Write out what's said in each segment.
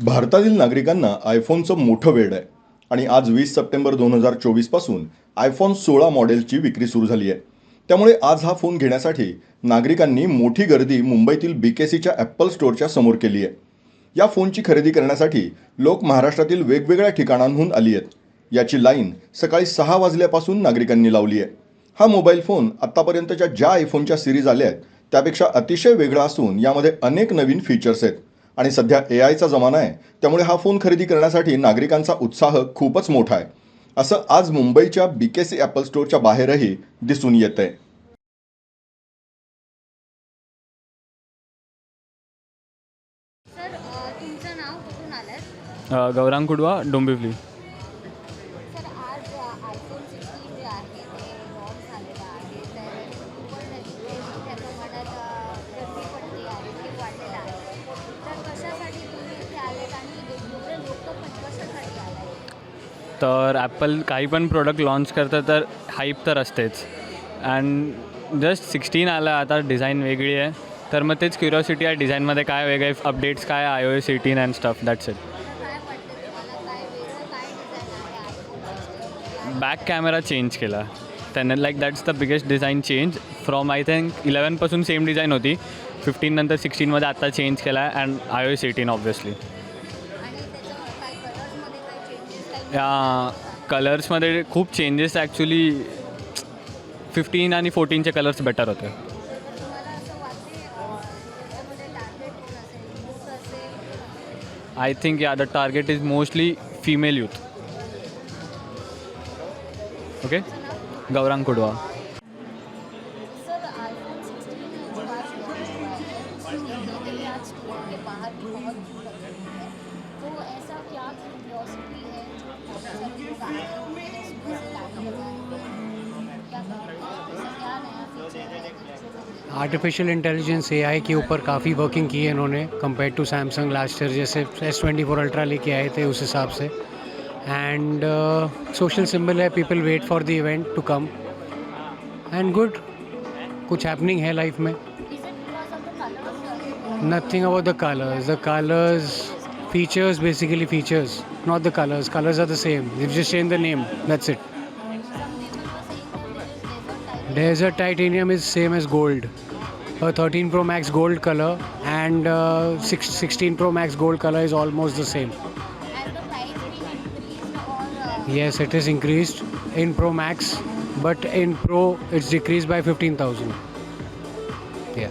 भारतातील नागरिकांना आयफोनचं मोठं वेड आहे. आणि आज वीस सप्टेंबर दोन हजार चोवीसपासून आयफोन सोळा मॉडेलची विक्री सुरू झाली आहे. त्यामुळे आज हा फोन घेण्यासाठी नागरिकांनी मोठी गर्दी मुंबईतील बी के सीच्या ॲपल स्टोअरच्या समोर केली आहे. या फोनची खरेदी करण्यासाठी लोक महाराष्ट्रातील वेगवेगळ्या ठिकाणांहून आली आहेत. याची लाईन सकाळी सहा वाजल्यापासून नागरिकांनी लावली आहे. हा मोबाईल फोन आत्तापर्यंतच्या ज्या आयफोनच्या सिरीज आल्या आहेत त्यापेक्षा अतिशय वेगळा असून यामध्ये अनेक नवीन फीचर्स आहेत. आणि सध्या ए आयचा जमाना आहे त्यामुळे हा फोन खरेदी करण्यासाठी नागरिकांचा उत्साह खूपच मोठा आहे. असं आज मुंबईच्या बी के सी ॲपल स्टोअरच्या बाहेरही दिसून येत आहे सर अ, तुमचं नाव कुठून आलं अ, गौरांग कुडवा डोंबिवली. तर ॲपल काही पण प्रोडक्ट लॉन्च करतं तर हाईप तर असतेच. अँड जस्ट सिक्स्टीन आलं आता डिझाईन वेगळी आहे. तर मग तेच क्युरिओसिटी आहे डिझाईनमध्ये काय वेगळे अपडेट्स काय I O S eighteen and stuff that's it back camera change केला. त्याने like that's the biggest design change from I think इलेवनपासून same design होती. फिफ्टीन नंतर सिक्स्टीनमध्ये आत्ता चेंज केला आहे and I O S eighteen या कलर्समध्ये खूप चेंजेस ॲक्च्युली फिफ्टीन आणि फोर्टीनचे कलर्स बेटर होते. आय थिंक या the target is mostly female youth okay Gaurang Kudva artificial intelligence A I के ऊपर काफ़ी वर्किंग की है इन्होंने compare to Samsung last year जैसे एस ट्वेंटी फोर अल्ट्रा लेके आए थे उस हिसाब से। एंड सोशल सिंबल है people wait for the event to come and good कुछ हैपनिंग है लाइफ में। Nothing about the colours the colours features basically features not the colours colours are the same just change the name that's it some people were saying that there Desert titanium is same as gold. A 13 Pro Max gold color and uh, six, 16 Pro Max gold color is almost the same. has the price increased or uh, Yes, it is increased in Pro Max, but in Pro it's decreased by 15,000. Yeah.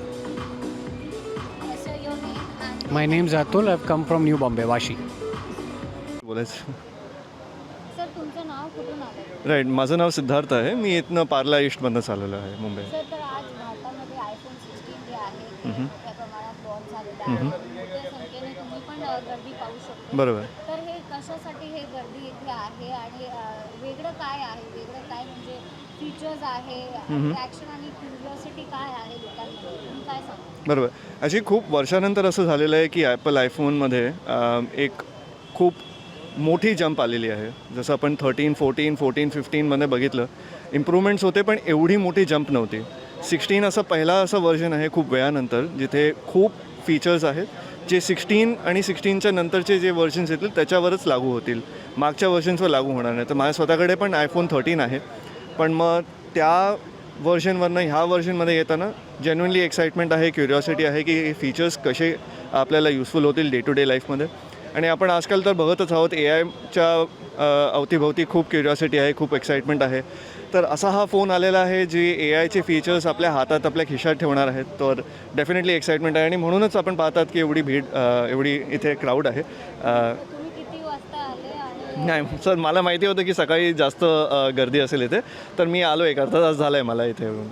so your name and My name's Atul. I've come from New Bombay, Vashi. बोलायचं sir तुमचं नाव कुठून आलं right माझं नाव सिद्धार्थ आहे मी इथनं पार्ला ईस्टमधनं चाललेलो आहे मुंबई सर तर आज भारतामध्ये आयफोन सिक्स्टीन जे आहे ते मोठ्या प्रमाणात लॉन्च झालेलं आहे मोठ्या संख्येने तुम्ही पण अ, गर्दी पाहू शकतो. बरोबर. तर हे कशासाठी हे गर्दी इथे आहे आणि वेगळं काय आहे? वेगळं काय म्हणजे फीचर्स आहे? आणि क्युरिओसिटी काय आहे लोकांमध्ये? तुम्ही काय सांगा बरोबर. अशी खूप वर्षानंतर असं झालेलं आहे की ॲपल आयफोनमध्ये एक खूप मोठी जंप आलेली आहे. जसं आपण थर्टीन फोर्टीन फोर्टीन फिफ्टीनमध्ये बघितलं इम्प्रूव्हमेंट्स होते पण एवढी मोठी जंप नव्हती. सिक्स्टीन असं पहिला असं व्हर्जन आहे खूप वेळानंतर जिथे खूप फीचर्स आहेत जे सिक्स्टीन आणि सिक्स्टीनच्या नंतरचे जे व्हर्जन्स येतील त्याच्यावरच लागू होतील. मागच्या व्हर्जन्सवर लागू होणार नाही. तर माझ्या स्वतःकडे पण आयफोन थर्टीन आहे. पण मग त्या व्हर्जनवरनं ह्या व्हर्जनमध्ये येताना जेन्युनली एक्साइटमेंट आहे क्युरिओसिटी आहे की हे फीचर्स कसे आपल्याला युजफुल होतील डे टू डे लाईफमध्ये आणि आपण आजकाल तर बघतच आहोत ए आयच्या अवतीभोवती खूप क्युरिओसिटी आहे खूप एक्साइटमेंट आहे. तर असा हा फोन आलेला आहे जे ए आयचे फीचर्स आपल्या हातात आपल्या खिशात ठेवणार आहेत. तर डेफिनेटली एक्साइटमेंट आहे आणि म्हणूनच आपण पाहतात की एवढी भीड एवढी इथे क्राऊड आहे. नाही सर मला माहिती होतं की सकाळी जास्त गर्दी असेल इथे. तर मी आलो एक अर्धा तास झाला आहे मला इथे येऊन.